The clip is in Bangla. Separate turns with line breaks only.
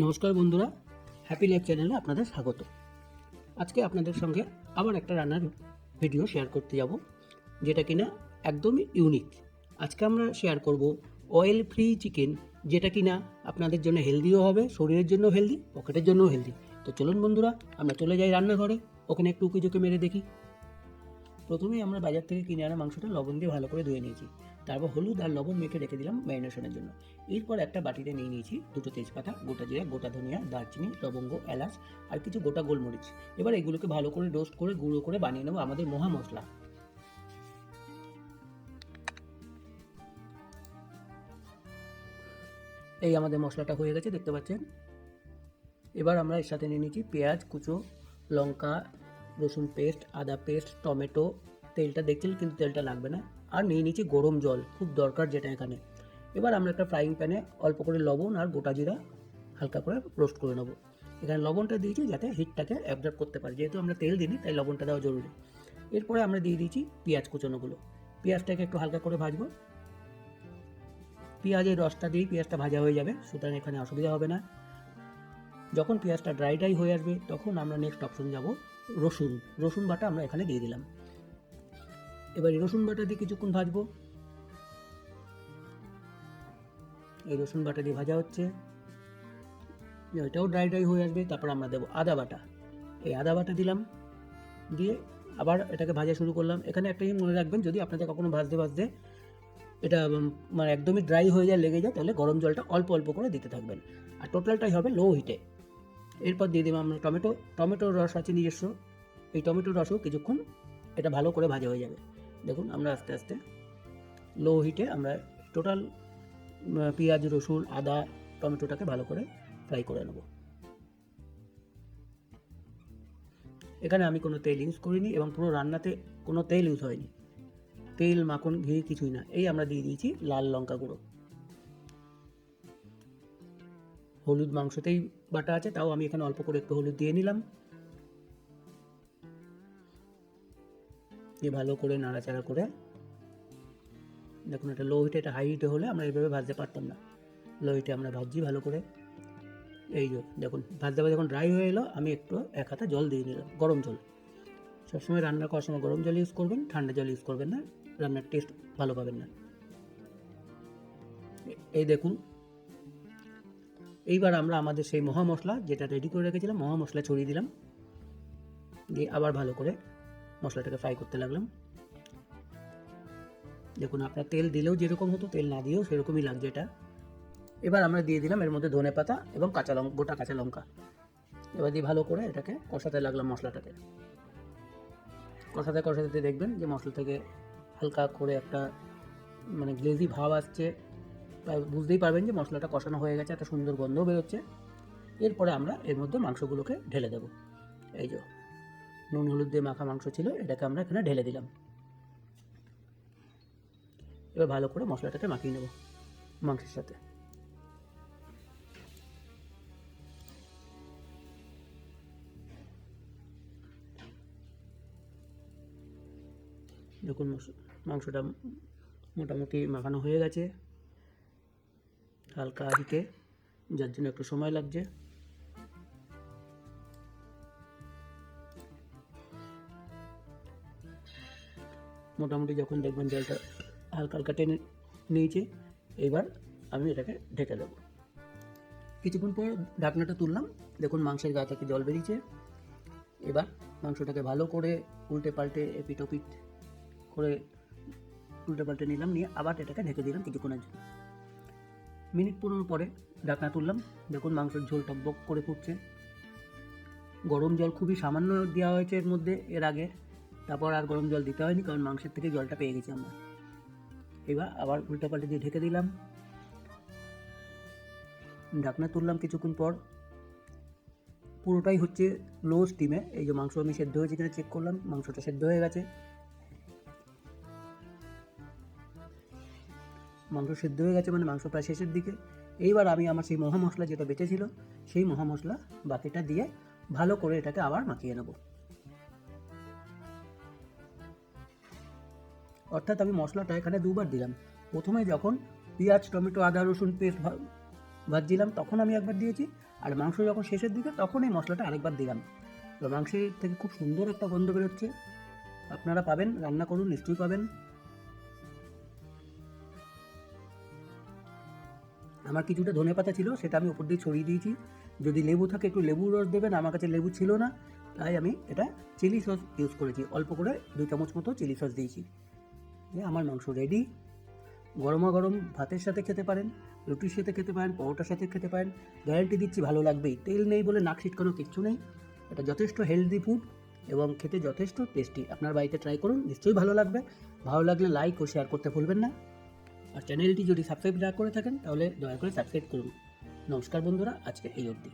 নমস্কার বন্ধুরা হ্যাপি লাইফ চ্যানেলে আপনাদের স্বাগত। আজকে আপনাদের সঙ্গে আবার একটা রান্নার ভিডিও শেয়ার করতে যাব, যেটা কিনা একদমই ইউনিক আজকে আমরা শেয়ার করব অয়েল ফ্রি চিকেন যেটা কিনা আপনাদের জন্য হেলদিও হবে, শরীরের জন্য হেলদি পকেটের জন্যও হেলদি তো চলুন বন্ধুরা, আমরা চলে যাই রান্নাঘরে, ওখানে একটু উকিঝুঁকে মেরে দেখি। প্রথমেই আমরা বাজার থেকে কিনে আনা মাংসটা লবণ দিয়ে ভালো করে ধুয়ে নিয়েছি। তারপর হলুদ আর লবণ মেখে রেখে দিলাম ম্যারিনেশনের জন্য। এরপর একটা বাটিতে নিয়ে নিয়েছি দুটো তেজপাতা, গোটা জিরা, গোটা ধনিয়া, দারচিনি, লবঙ্গ, এলাচ আর কিছু গোটা গোলমরিচ। এবার এগুলোকে ভালো করে রোস্ট করে, গুঁড়ো করে বানিয়ে নেব আমাদের মহা মশলা। এই আমাদের মশলাটা হয়ে গেছে, দেখতে পাচ্ছেন? এবার আমরা এর সাথে নিয়ে নিয়েছি পেঁয়াজ, কুচো, লঙ্কা, রসুন পেস্ট, আদা পেস্ট, টমেটো। তেলটা দেখছেন, কিন্তু তেলটা লাগবে না। আর নিয়ে নিয়েছি গরম জল, খুব দরকার যেটা এখানে। এবার আমরা একটা ফ্রাইং প্যানে অল্প করে লবণ আর গোটা জিরা হালকা করে রোস্ট করে নেব। এখানে লবণটা দিয়েছি যাতে হিটটাকে অ্যাবজর্ব করতে পারে। যেহেতু আমরা তেল দিইনি, তাই লবণটা দেওয়া জরুরি। এরপরে আমরা দিয়ে দিয়েছি পেঁয়াজ কুচোনোগুলো। পেঁয়াজটাকে একটু হালকা করে ভাজবো। পেঁয়াজের রসটা দিয়েই পেঁয়াজটা ভাজা হয়ে যাবে, সুতরাং এখানে অসুবিধা হবে না। যখন পেঁয়াজটা ড্রাই ড্রাই হয়ে আসবে, তখন আমরা নেক্সট অপশন যাব রসুন। রসুন বাটা আমরা এখানে দিয়ে দিলাম। এবার রসুন বাটা দিয়ে কিছুক্ষণ ভাজবো। এই রসুন বাটা দিয়ে ভাজা হচ্ছে। এটাও ড্রাই ড্রাই হয়ে আসবে, তারপর আমরা দেবো আদা বাটা। এই আদা বাটা দিলাম, দিয়ে আবার এটাকে ভাজা শুরু করলাম। এখানে একটা জিনিস মনে রাখবেন, যদি আপনাদের কখনো ভাজতে ভাজতে এটা মানে একদমই ড্রাই হয়ে যায়, লেগে যায়, তাহলে গরম জলটা অল্প অল্প করে দিতে থাকবেন। আর টোটালটাই হবে লো হিটে এরপর দিয়ে দেবো আমরা টমেটো টমেটোর রস আছে নিজস্ব। এই টমেটোর রসও কিছুক্ষণ এটা ভালো করে ভাজা হয়ে যাবে। দেখুন, আমরা আস্তে আস্তে লো হিটে আমরা টোটাল পেঁয়াজ, রসুন, আদা, টমেটোটাকে ভালো করে ফ্রাই করে নেব। এখানে আমি কোনো তেল ইউজ করিনি এবং পুরো রান্নাতে কোনো তেল ইউজ হয়নি। তেল, মাখন, ঘি কিছুই না। এই আমরা দিয়ে দিয়েছি লাল লঙ্কা গুঁড়ো। হলুদ মাংসতেই বাটা আছে, তাও আমি এখানে অল্প করে একটু হলুদ দিয়ে নিলাম। দিয়ে ভালো করে নাড়াচাড়া করে দেখুন এটা লো হিটে এটা হাই হিটে হলে আমরা এইভাবে ভাজতে পারতাম না। লো হিটে আমরা ভাজছি ভালো করে। এই যে দেখুন, ভাজতে ভাজতে যখন ড্রাই হয়ে এলো, আমি একটু এক হাতে জল দিয়ে নিলাম, গরম জল। সবসময় রান্না করার সময় গরম জল ইউজ করবেন, ঠান্ডা জল ইউজ করবেন না, রান্নার টেস্ট ভালো পাবেন না। এই দেখুন, এইবার আমরা আমাদের সেই মহা মশলা যেটা রেডি করে রেখেছিলাম মহা মশলা ছড়িয়ে দিলাম। দিয়ে আবার ভালো করে মশলাটাকে ফ্রাই করতে লাগলাম। দেখুন, আপনার তেল দিলেও যেরকম হতো, তেল না দিয়েও সেরকমই লাগছে এটা। এবার আমরা দিয়ে দিলাম এর মধ্যে ধনে পাতা এবং কাঁচা লঙ্কা, গোটা কাঁচা লঙ্কা। এবার দিয়ে ভালো করে এটাকে কষাতে লাগলাম মশলাটাকে। কষাতে কষাতে দেখবেন যে মশলা থেকে হালকা করে একটা মানে গ্লেজি ভাব আসছে। তাই বুঝতেই পারবেন যে মশলাটা কষানো হয়ে গেছে, একটা সুন্দর গন্ধও বেরোচ্ছে। এরপরে আমরা এর মধ্যে মাংসগুলোকে ঢেলে দেবো। এই যে নুন, হলুদ দিয়ে মাখা মাংস ছিল, এটাকে আমরা এখানে ঢেলে দিলাম। এবার ভালো করে মশলাটাকে মাখিয়ে নেব মাংসের সাথে। দেখুন মাংসটা মোটামুটি মাখানো হয়ে গেছে। হালকা হিটে, যার জন্য একটু সময় লাগছে। মোটামুটি যখন দেখবেন জলটা হালকা হালকা টেনে নিয়েছে, এবার আমি এটাকে ঢেকে দেবো। কিছুক্ষণ পর ঢাকনাটা তুললাম, দেখুন মাংসের গা থেকে জল বেরিয়েছে। এবার মাংসটাকে ভালো করে উল্টে পাল্টে এপিট ওপিট করে উল্টে পাল্টে নিলাম, নিয়ে আবার এটাকে ঢেকে দিলাম কিছুক্ষণের জন্য। মিনিট পনেরো পরে ঢাকনা তুললাম, দেখুন মাংসের ঝোলটা বক করে ফুটছে। গরম জল খুবই সামান্য দেওয়া হয়েছে এর মধ্যে, এর আগে তারপর আর গরম জল দিতে হয়নি, কারণ মাংসের থেকে জলটা পেয়ে গেছি আমরা। এবার আবার উল্টে পাল্টে দিয়ে ঢেকে দিলাম। ঢাকনা তুললাম কিছুক্ষণ পর। পুরোটাই হচ্ছে লো স্টিমে এই যে মাংস আমি সেদ্ধ হয়েছে কিনা চেক করলাম, মাংসটা সেদ্ধ হয়ে গেছে। মাংস সেদ্ধ হয়ে গেছে মানে মাংস প্রায় শেষের দিকে। এইবার আমি আমার সেই মহা মশলা যেটা বেঁচে ছিল সেই মহা মশলা বাকিটা দিয়ে ভালো করে এটাকে আবার মাখিয়ে নেব। অর্থাৎ আমি মশলাটা এখানে দুবার দিলাম। প্রথমে যখন পেঁয়াজ, টমেটো, আদা, রসুন পেস্ট ভাজছিলাম, তখন আমি একবার দিয়েছি। আর মাংস যখন শেষের দিকে, তখন এই মশলাটা আরেকবার দিলাম। তো মাংসের থেকে খুব সুন্দর একটা গন্ধ বেরোচ্ছে। আপনারা পাবেন, রান্না করুন, নিশ্চয়ই পাবেন। আমার কিছুটা ধনে পাতা ছিল, সেটা আমি উপর দিয়ে ছড়িয়ে দিয়েছি। যদি লেবু থাকে, একটু লেবু রস দেবেন, আমার কাছে লেবু ছিল না। তাই আমি এটা চিলি সস ইউজ করেছি। অল্প করে দুই চামচ মতো চিলি সস দিয়েছি। দিয়ে আমার মাংস রেডি গরমা গরম ভাতের সাথে খেতে পারেন, রুটির সাথে খেতে পারেন, পরোটার সাথে খেতে পারেন গ্যারান্টি দিচ্ছি ভালো লাগবেই। তেল নেই বলে নাক ছিটকানো কিচ্ছু নেই, এটা যথেষ্ট হেলদি ফুড এবং খেতে যথেষ্ট টেস্টি আপনার বাড়িতে ট্রাই করুন, নিশ্চয়ই ভালো লাগবে। ভালো লাগলে লাইক ও শেয়ার করতে ভুলবেন না। আর চ্যানেলটি যদি সাবস্ক্রাইব না করে থাকেন, তাহলে দয়া করে সাবস্ক্রাইব করুন। নমস্কার বন্ধুরা, আজকে এই অবধি।